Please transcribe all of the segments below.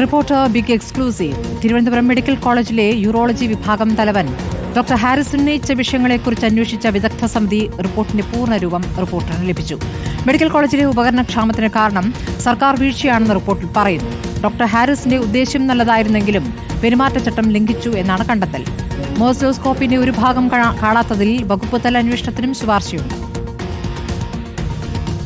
Reporter big exclusive. Thiruvananthapuram medical കോളേജിലെ urology വിഭാഗം തലവൻ ഡോക്ടർ ഹാരിസ് ഉന്നയിച്ച വിഷയങ്ങളെക്കുറിച്ച് അന്വേഷിച്ച വിദഗ്ധ സമിതി റിപ്പോർട്ടിന്റെ പൂർണരൂപം റിപ്പോർട്ടറിന് ലഭിച്ചു. മെഡിക്കൽ കോളേജിലെ ഉപകരണക്ഷാമത്തിന് കാരണം സർക്കാർ വീഴ്ചയാണെന്ന് റിപ്പോർട്ടിൽ പറയുന്നു. ഡോക്ടർ ഹാരിസിന്റെ ഉദ്ദേശ്യം നല്ലതായിരുന്നെങ്കിലും പെരുമാറ്റച്ചട്ടം ലംഘിച്ചു എന്നാണ് കണ്ടെത്തൽ. മോസ്ലോസ്കോപ്പിന്റെ ഒരു ഭാഗം കാണാ- കാണാത്തതിൽ വകുപ്പ് തല അന്വേഷണത്തിനും ശുപാർശയുണ്ട്.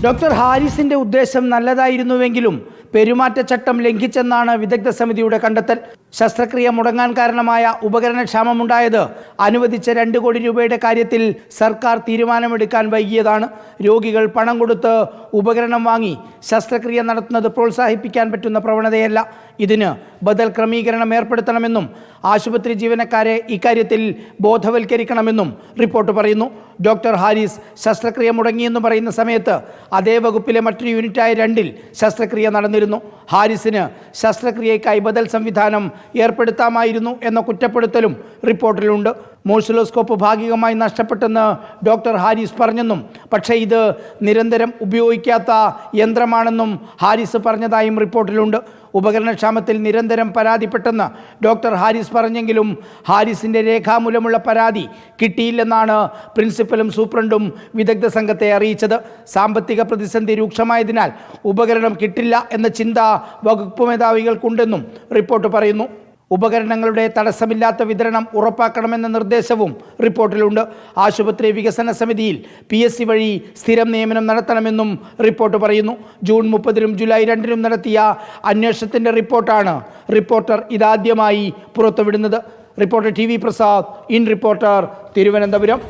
ഡോക്ടർ ഹാരിസിന്റെ ഉദ്ദേശം നല്ലതായിരുന്നുവെങ്കിലും പെരുമാറ്റച്ചട്ടം ലംഘിച്ചെന്നാണ് വിദഗ്ധ സമിതിയുടെ കണ്ടെത്തൽ. ശസ്ത്രക്രിയ മുടങ്ങാൻ കാരണമായ ഉപകരണക്ഷാമമുണ്ടായത് അനുവദിച്ച രണ്ട് കോടി രൂപയുടെ കാര്യത്തിൽ സർക്കാർ തീരുമാനമെടുക്കാൻ വൈകിയതാണ്. രോഗികൾ പണം കൊടുത്ത് ഉപകരണം വാങ്ങി ശസ്ത്രക്രിയ നടത്തുന്നത് പ്രോത്സാഹിപ്പിക്കാൻ പറ്റുന്ന പ്രവണതയല്ല. ഇതിന് ബദൽ ക്രമീകരണം ഏർപ്പെടുത്തണമെന്നും ആശുപത്രി ജീവനക്കാരെ ഇക്കാര്യത്തിൽ ബോധവൽക്കരിക്കണമെന്നും റിപ്പോർട്ട് പറയുന്നു. ഡോക്ടർ ഹാരിസ് ശസ്ത്രക്രിയ മുടങ്ങിയെന്ന് പറയുന്ന സമയത്ത് അതേ വകുപ്പിലെ മറ്റൊരു യൂണിറ്റായ രണ്ടിൽ ശസ്ത്രക്രിയ നടന്നിരുന്നു. ഹാരിസിന് ശസ്ത്രക്രിയയ്ക്കായി ബദൽ സംവിധാനം ഏർപ്പെടുത്താമായിരുന്നു എന്ന കുറ്റപ്പെടുത്തലും റിപ്പോർട്ടിലുണ്ട്. മോഴ്സിലോസ്കോപ്പ് ഭാഗികമായി നഷ്ടപ്പെട്ടെന്ന് ഡോക്ടർ ഹാരിസ് പറഞ്ഞെന്നും പക്ഷേ ഇത് നിരന്തരം ഉപയോഗിക്കാത്ത യന്ത്രമാണെന്നും ഹാരിസ് പറഞ്ഞതായും റിപ്പോർട്ടിലുണ്ട്. ഉപകരണക്ഷാമത്തിൽ നിരന്തരം പരാതിപ്പെട്ടെന്ന് ഡോക്ടർ ഹാരിസ് പറഞ്ഞെങ്കിലും ഹാരിസിന്റെ രേഖാമൂലമുള്ള പരാതി കിട്ടിയില്ലെന്നാണ് പ്രിൻസിപ്പലും സൂപ്രണ്ടും വിദഗ്ധ സംഘത്തെ അറിയിച്ചത്. സാമ്പത്തിക പ്രതിസന്ധി രൂക്ഷമായതിനാൽ ഉപകരണം കിട്ടില്ല എന്ന ചിന്ത വകുപ്പ് മേധാവികൾക്കുണ്ടെന്നും റിപ്പോർട്ട് പറയുന്നു. ഉപകരണങ്ങളുടെ തടസ്സമില്ലാത്ത വിതരണം ഉറപ്പാക്കണമെന്ന നിർദ്ദേശവും റിപ്പോർട്ടിലുണ്ട്. ആശുപത്രി വികസന സമിതിയിൽ പി എസ് സി വഴി സ്ഥിരം നിയമനം നടത്തണമെന്നും റിപ്പോർട്ട് പറയുന്നു. ജൂൺ മുപ്പതിനും ജൂലൈ രണ്ടിനും നടത്തിയ അന്വേഷണത്തിന്റെ റിപ്പോർട്ടാണ് റിപ്പോർട്ടർ ഇതാദ്യമായി പുറത്തുവിടുന്നത്. Reporter T V Prasad in reporter Thiruvananthapuram.